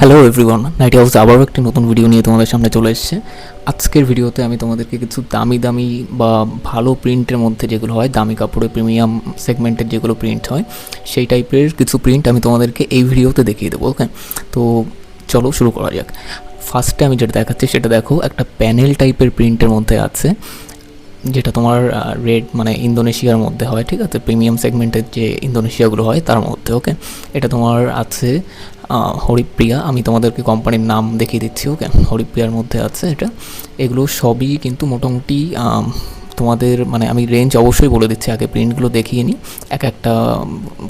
Hello everyone nightie house আবারও একটি নতুন ভিডিও নিয়ে তোমাদের সামনে চলে এসেছে। আজকের ভিডিওতে আমি তোমাদেরকে কিছু দামি দামি বা ভালো প্রিন্টের মধ্যে যেগুলো হয়, দামি কাপড়ে প্রিমিয়াম সেগমেন্টের যেগুলো প্রিন্ট হয়, সেই টাইপের কিছু প্রিন্ট আমি তোমাদেরকে এই ভিডিওতে দেখিয়ে দেবো ওকে তো চলো শুরু করা যাক। ফার্স্টে আমি যেটা দেখাচ্ছি, সেটা দেখো, একটা প্যানেল টাইপের প্রিন্টের মধ্যে আছে। যেটা তোমার রেড মানে ইন্দোনেশিয়ার মধ্যে হয়, ঠিক আছে? প্রিমিয়াম সেগমেন্টের যে ইন্দোনেশিয়াগুলো হয়, তার মধ্যে ওকে এটা তোমার আছে হরিপ্রিয়া। আমি তোমাদেরকে কোম্পানির নাম দেখিয়ে দিচ্ছি ওকে হরিপ্রিয়ার মধ্যে আছে এটা। এগুলো সবই কিন্তু মোটামুটি তোমাদের মানে আমি রেঞ্জ অবশ্যই বলে দিচ্ছি, আগে প্রিন্টগুলো দেখিয়ে নিই। এক একটা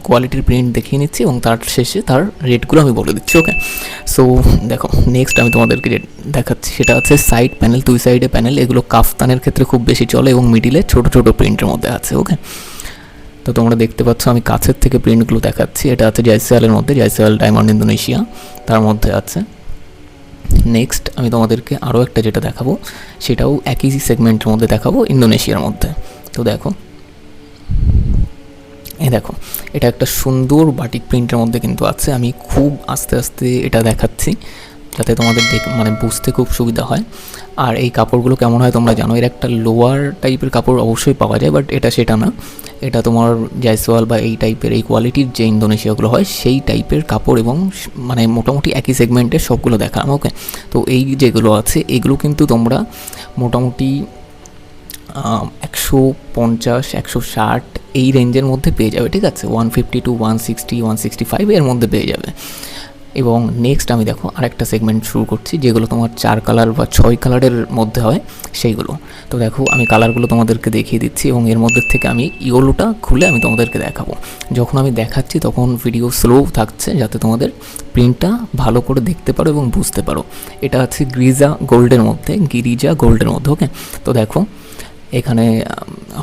কোয়ালিটির প্রিন্ট দেখিয়ে নিচ্ছি এবং তার শেষে তার রেটগুলো আমি বলে দিচ্ছি ওকে সো দেখো নেক্সট আমি তোমাদেরকে যে দেখাচ্ছি, সেটা আছে সাইড প্যানেল দুই সাইডে প্যানেল এগুলো কাফতানের ক্ষেত্রে খুব বেশি চলে এবং মিডিলে ছোট ছোট প্রিন্টের মধ্যে আছে ওকে তো তোমরা দেখতে পাচ্ছ, আমি কাছের থেকে প্রিন্টগুলো দেখাচ্ছি। এটা আছে জয়সিয়ালের মধ্যে জয়সিয়াল ডায়মন্ড ইন্দোনেশিয়া তার মধ্যে আছে। নেক্সট আমি তোমাদেরকে আরও একটা যেটা দেখাবো, সেটাও একই সেগমেন্টের মধ্যে দেখাবো ইন্দোনেশিয়ার মধ্যে। তো দেখো। এ দেখো, এটা একটা সুন্দর বাটিক প্রিন্টের মধ্যে কিন্তু আছে। আমি খুব আস্তে আস্তে এটা দেখাচ্ছি, যাতে তোমাদের মানে বুঝতে খুব সুবিধা হয়। আর এই কাপড়গুলো কেমন হয় তোমরা জানো, এর একটা লোয়ার টাইপের কাপড় অবশ্যই পাওয়া যায় বাট এটা সেটা না। এটা তোমার জয়সওয়াল বা এই টাইপের এই কোয়ালিটির যে ইন্দোনেশিয়াগুলো হয়, সেই টাইপের কাপড় এবং মানে মোটামুটি একই সেগমেন্টের সবগুলো দেখালাম ওকে তো এই যেগুলো আছে, এগুলো কিন্তু তোমরা মোটামুটি একশো পঞ্চাশ, একশো ষাট, এই রেঞ্জের মধ্যে পেয়ে যাবে, ঠিক আছে? One fifty two one sixty one sixty five এর মধ্যে পেয়ে যাবে। এবং নেক্সট আমি দেখো আরেকটা সেগমেন্ট শুরু করছি, যেগুলো তোমার চার কালার বা ছয় কালারের মধ্যে হয়, সেইগুলো। তো দেখো, আমি কালারগুলো তোমাদেরকে দেখিয়ে দিচ্ছি এবং এর মধ্যে থেকে আমি ইয়োলোটা খুলে আমি তোমাদেরকে দেখাবো। যখন আমি দেখাচ্ছি তখন ভিডিও স্লো থাকছে, যাতে তোমাদের প্রিন্টটা ভালো করে দেখতে পারো এবং বুঝতে পারো। এটা আছে গ্রিজা গোল্ডের মধ্যে, গিরিজা গোল্ডের মধ্যে ওকে তো দেখো এখানে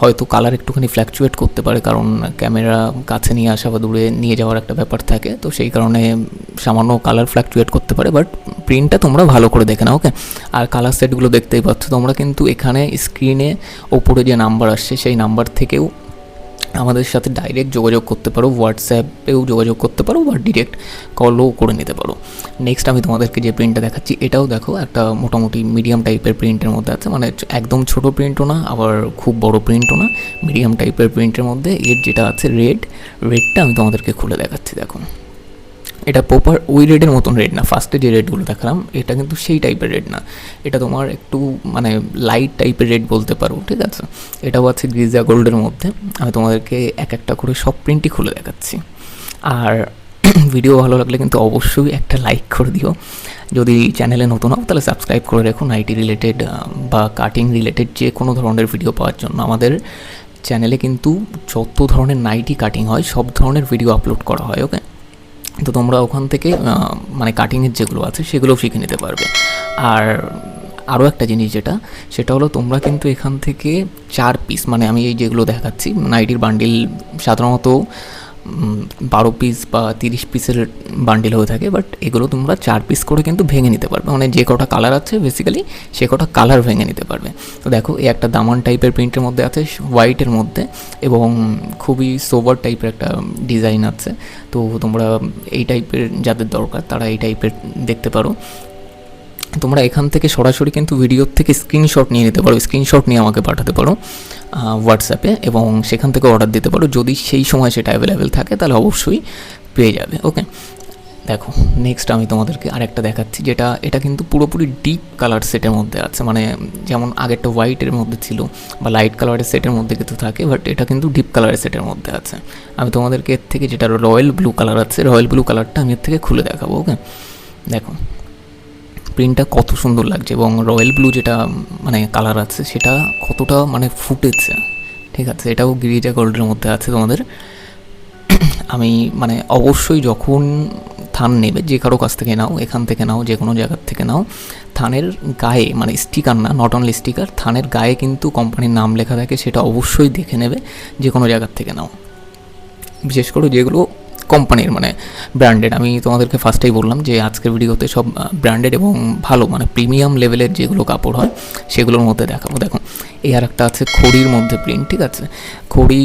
হয়তো কালার একটুখানি ফ্ল্যাকচুয়েট করতে পারে, কারণ ক্যামেরা কাছে নিয়ে আসা বা দূরে নিয়ে যাওয়ার একটা ব্যাপার থাকে। তো সেই কারণে সামান্য কালার ফ্ল্যাকচুয়েট করতে পারে বাট প্রিন্টটা তোমরা ভালো করে দেখে নাও ওকে আর কালার সেটগুলো দেখতেই পাচ্ছ। তোমরা কিন্তু এখানে স্ক্রিনে ওপরে যে নাম্বার আসছে, সেই নাম্বার থেকেও আমাদের সাথে ডাইরেক্ট যোগাযোগ করতে পারো হোয়াটসঅ্যাপেও যোগাযোগ করতে পারো বা ডিরেক্ট কলও করে নিতে পারো। নেক্সট আমি তোমাদেরকে যে প্রিন্টটা দেখাচ্ছি, এটাও দেখো, একটা মোটামুটি মিডিয়াম টাইপের প্রিন্টের মধ্যে আছে। মানে একদম ছোট প্রিন্টও না, আবার খুব বড় প্রিন্টও না মিডিয়াম টাইপের প্রিন্টের মধ্যে এর যেটা আছে রেড রেডটা আমি তোমাদেরকে খুলে দেখাচ্ছি, দেখো। এটা প্রপার ওই রেডের মতন রেড না। ফার্স্টে যে রেডগুলো দেখালাম, এটা কিন্তু সেই টাইপের রেড না। এটা তোমার একটু মানে লাইট টাইপের রেড বলতে পারো, ঠিক আছে? এটাও আছে গ্রিজা গোল্ডের মধ্যে। আমি তোমাদেরকে এক একটা করে সব প্রিন্টই খুলে দেখাচ্ছি। আর ভিডিও ভালো লাগলে কিন্তু অবশ্যই একটা লাইক করে দিও। যদি চ্যানেলে নতুন হও, তাহলে সাবস্ক্রাইব করে রেখো। নাইটি রিলেটেড বা কাটিং রিলেটেড যে কোনো ধরনের ভিডিও পাওয়ার জন্য। আমাদের চ্যানেলে কিন্তু যত ধরনের নাইটি কাটিং হয়, সব ধরনের ভিডিও আপলোড করা হয় ওকে তো তোমরা ওখান থেকে মানে কাটিংয়ের যেগুলো আছে সেগুলোও শিখে নিতে পারবে। আর আরও একটা জিনিস যেটা, সেটা হলো তোমরা কিন্তু এখান থেকে চার পিস মানে আমি এই যেগুলো দেখাচ্ছি নাইটির বান্ডিল সাধারণত বারো পিস বা তিরিশ পিসের বান্ডিল হয়ে থাকে বাট এগুলো তোমরা চার পিস করে কিন্তু ভেঙে নিতে পারবে। মানে যে কটা কালার আছে বেসিক্যালি সে কটা কালার ভেঙে নিতে পারবে। তো দেখো, এই একটা দামান টাইপের প্রিন্টের মধ্যে আছে হোয়াইটের মধ্যে, এবং খুবই সোবার টাইপের একটা ডিজাইন আছে। তো তোমরা এই টাইপের যাদের দরকার, তারা এই টাইপের দেখতে পারো। তোমরা এখান থেকে সরাসরি কিন্তু ভিডিওর থেকে স্ক্রিনশট নিয়ে নিতে পারো স্ক্রিনশট নিয়ে আমাকে পাঠাতে পারো হোয়াটসঅ্যাপে এবং সেখান থেকে অর্ডার দিতে পারো। যদি সেই সময় সেটা অ্যাভেলেবেল থাকে, তাহলে অবশ্যই পেয়ে যাবে ওকে দেখো নেক্সট আমি তোমাদেরকে আরেকটা দেখাচ্ছি, যেটা, এটা কিন্তু পুরোপুরি ডিপ কালার সেটের মধ্যে আছে। মানে যেমন আগেরটা হোয়াইটের মধ্যে ছিল বা লাইট কালারের সেটের মধ্যে কিন্তু থাকে বাট এটা কিন্তু ডিপ কালারের সেটের মধ্যে আছে। আমি তোমাদেরকে এর থেকে যেটা রয়্যাল ব্লু কালার আছে রয়্যাল ব্লু কালারটা আমি এর থেকে খুলে দেখাবো ওকে দেখো প্রিন্টটা কত সুন্দর লাগছে এবং রয়্যাল ব্লু যেটা মানে কালার আছে, সেটা কতটা মানে ফুটেছে, ঠিক আছে? এটাও গিরিজা গোল্ডের মধ্যে আছে তোমাদের। আমি মানে অবশ্যই যখন থান নেবে, যে কারও কাছ থেকে নাও, এখান থেকে নাও, যে কোনো জায়গার থেকে নাও, থানের গায়ে মানে স্টিকার না নট অনলি স্টিকার থানের গায়ে কিন্তু কোম্পানির নাম লেখা থাকে, সেটা অবশ্যই দেখে নেবে, যে কোনো জায়গার থেকে নাও। বিশেষ করে যেগুলো কোম্পানির মানে ব্র্যান্ডেড আমি তোমাদেরকে ফার্স্টেই বললাম যে আজকের ভিডিওতে সব ব্র্যান্ডেড এবং ভালো মানে প্রিমিয়াম লেভেলের যেগুলো কাপড় হয়, সেগুলোর মধ্যে দেখাবো। দেখো এই আর একটা আছে খড়ির মধ্যে প্রিন্ট ঠিক আছে? খড়ি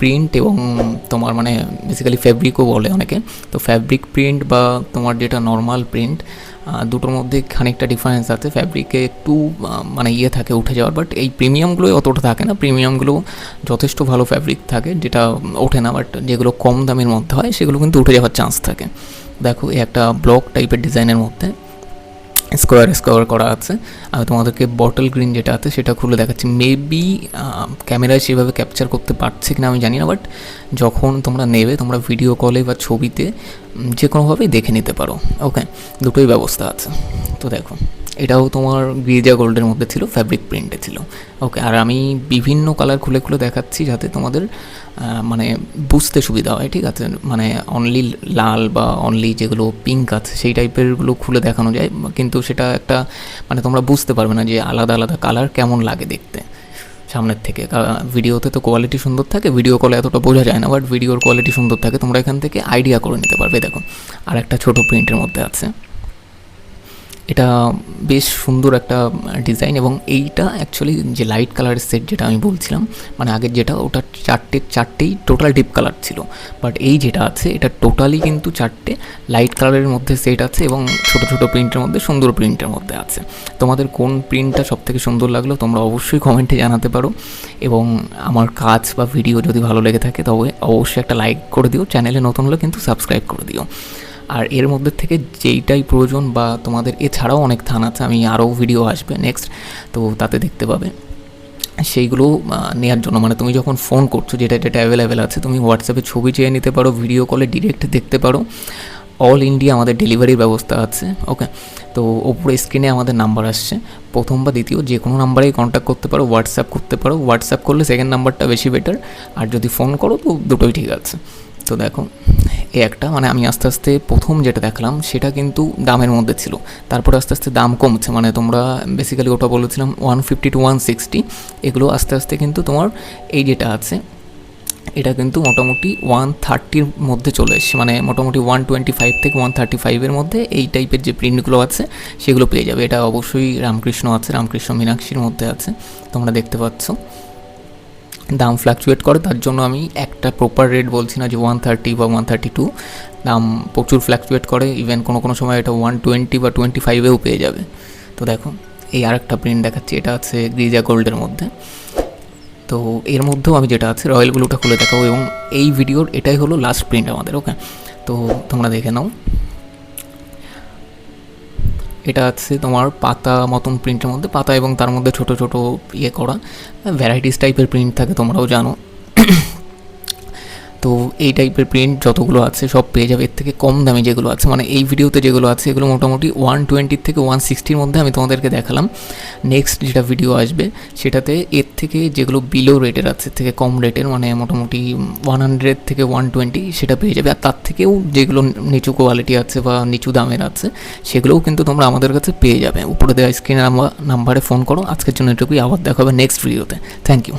প্রিন্ট এবং তোমার মানে বেসিক্যালি ফ্যাব্রিকও বলে অনেকে। তো ফ্যাব্রিক প্রিন্ট বা তোমার যেটা নর্মাল প্রিন্ট দুটোর মধ্যে খানিকটা ডিফারেন্স আছে। ফ্যাব্রিকে একটু মানে ইয়ে থাকে উঠে যাওয়ার বাট এই প্রিমিয়ামগুলোই অতটা থাকে না। প্রিমিয়ামগুলো যথেষ্ট ভালো ফ্যাব্রিক থাকে, যেটা ওঠে না বাট যেগুলো কম দামের মধ্যে হয়, সেগুলো কিন্তু উঠে যাওয়ার চান্স থাকে। দেখো, এই একটা ব্লক টাইপের ডিজাইনের মধ্যে। স্কোয়ার স্কোয়ার করা আছে। আমি তোমাদেরকে বটল গ্রিন যেটা আছে, সেটা খুলে দেখাচ্ছি। মেবি ক্যামেরায় সেভাবে ক্যাপচার করতে পারছে কিনা আমি জানি না বাট যখন তোমরা নেবে, তোমরা ভিডিও কলে বা ছবিতে যে কোনোভাবেই দেখে নিতে পারো। ওকে দুটোই ব্যবস্থা আছে। তো দেখো। এটাও তোমার গ্রিজা গোল্ডের মধ্যে ছিল ফ্যাব্রিক প্রিন্টে ছিল। ওকে আর আমি বিভিন্ন কালার খুলে খুলে দেখাচ্ছি যাতে তোমাদের মানে বুঝতে সুবিধা হয়, ঠিক আছে? মানে অনলি লাল বা অনলি যেগুলো পিঙ্ক আছে, সেই টাইপেরগুলো খুলে দেখানো যায়, কিন্তু সেটা একটা মানে তোমরা বুঝতে পারবে না যে আলাদা আলাদা কালার কেমন লাগে দেখতে সামনের থেকে। ভিডিওতে তো কোয়ালিটি সুন্দর থাকে ভিডিও কলে এতটা বোঝা যায় না বাট ভিডিওর কোয়ালিটি সুন্দর থাকে, তোমরা এখান থেকে আইডিয়া করে নিতে পারবে, দেখো। আর একটা ছোটো প্রিন্টের মধ্যে আছে। এটা বেশ সুন্দর একটা ডিজাইন এবং এইটা অ্যাকচুয়ালি যে লাইট কালারের সেট যেটা আমি বলছিলাম মানে আগের যেটা, ওটা চারটে, চারটেই টোটাল ডিপ কালার ছিল। বাট এই যেটা আছে, এটা টোটালি কিন্তু চারটে লাইট কালারের মধ্যে সেট আছে এবং ছোট ছোট প্রিন্টের মধ্যে, সুন্দর প্রিন্টের মধ্যে আছে। তোমাদের কোন প্রিন্টটা সবথেকে সুন্দর লাগল, তোমরা অবশ্যই কমেন্টে জানাতে পারো। এবং আমার কাজ বা ভিডিও যদি ভালো লেগে থাকে, তবে অবশ্যই একটা লাইক করে দিও। চ্যানেলে নতুন হলে কিন্তু সাবস্ক্রাইব করে দিও। আর এর মধ্যে থেকে যেইটাই প্রয়োজন বা তোমাদের এছাড়াও অনেক থান আছে, আমি আরও ভিডিও আসবে নেক্সট তো তাতে দেখতে পাবে। সেইগুলো নেওয়ার জন্য। মানে তুমি যখন ফোন করছ, যেটা যেটা অ্যাভেলেবেল আছে, তুমি হোয়াটসঅ্যাপে ছবি চেয়ে নিতে পারো ভিডিও কলে ডিরেক্ট দেখতে পারো। অল ইন্ডিয়া আমাদের ডেলিভারির ব্যবস্থা আছে ওকে তো ওপরে স্ক্রিনে আমাদের নাম্বার আসছে। প্রথম বা দ্বিতীয় যে কোনো নাম্বারেই কন্ট্যাক্ট করতে পারো হোয়াটসঅ্যাপ করতে পারো। হোয়াটসঅ্যাপ করলে সেকেন্ড নাম্বারটা বেশি বেটার আর যদি ফোন করো, তো দুটোই ঠিক আছে। তো দেখো এই একটা মানে আমি আস্তে আস্তে প্রথম যেটা দেখলাম সেটা কিন্তু দামের মধ্যে ছিল। তারপর আস্তে আস্তে দাম কমছে মানে তোমরা বেসিক্যালি ওটা বলেছিলাম one fifty two one sixty এগুলো আস্তে আস্তে কিন্তু তোমার এই যেটা আছে, এটা কিন্তু মোটামুটি ওয়ান থার্টির মধ্যে চলে এসছে। মানে মোটামুটি ওয়ান টোয়েন্টি ফাইভ থেকে ওয়ান থার্টি ফাইভের মধ্যে এই টাইপের যে প্রিন্টগুলো আছে, সেগুলো পেয়ে যাবে। এটা অবশ্যই রামকৃষ্ণ আছে, রামকৃষ্ণ মীনাক্ষীর মধ্যে আছে, তোমরা দেখতে পাচ্ছ। দাম ফ্ল্যাকচুয়েট করে, তার জন্য আমি একটা প্রপার রেট বলছি না যে ওয়ান থার্টি বা ওয়ান থার্টি টু দাম প্রচুর ফ্ল্যাকচুয়েট করে ইভেন কোনো কোনো সময় এটা ওয়ান টোয়েন্টি বা টোয়েন্টি ফাইভেও পেয়ে যাবে। তো দেখো, এই আরেকটা প্রিন্ট দেখাচ্ছি, এটা আছে গ্রিজা গোল্ডের মধ্যে। তো এর মধ্যেও আমি যেটা আছে রয়্যাল ব্লুটা খুলে দেখাবো, এবং এই ভিডিওর এটাই হলো লাস্ট প্রিন্ট আমাদের ওকে তো তোমরা দেখে নাও। এটা আছে তোমার পাতা মতন প্রিন্টের মধ্যে, পাতা এবং তার মধ্যে ছোট ছোট ইয়ে করা ভ্যারাইটিস টাইপের প্রিন্ট থাকে, তোমরাও জানো। তো এই টাইপের প্রিন্ট যতগুলো আছে, সব পেয়ে যাবে, এর থেকে কম দামি যেগুলো আছে মানে এই ভিডিওতে যেগুলো আছে, এগুলো মোটামুটি ওয়ান টোয়েন্টির থেকে ওয়ান সিক্সটির মধ্যে আমি তোমাদেরকে দেখালাম। নেক্সট যেটা ভিডিও আসবে, সেটাতে এর থেকে যেগুলো বিলো রেটের আছে, থেকে কম রেটের মানে মোটামুটি ওয়ান হান্ড্রেড থেকে ওয়ান টোয়েন্টি সেটা পেয়ে যাবে। আর তার থেকেও যেগুলো নিচু কোয়ালিটি আছে বা নিচু দামের আছে, সেগুলোও কিন্তু তোমরা আমাদের কাছে পেয়ে যাবে। উপরে দেওয়া স্ক্রিনে নাম্বারে ফোন করো। আজকের জন্য এটুকুই। আবার দেখাবে নেক্সট ভিডিওতে থ্যাংক ইউ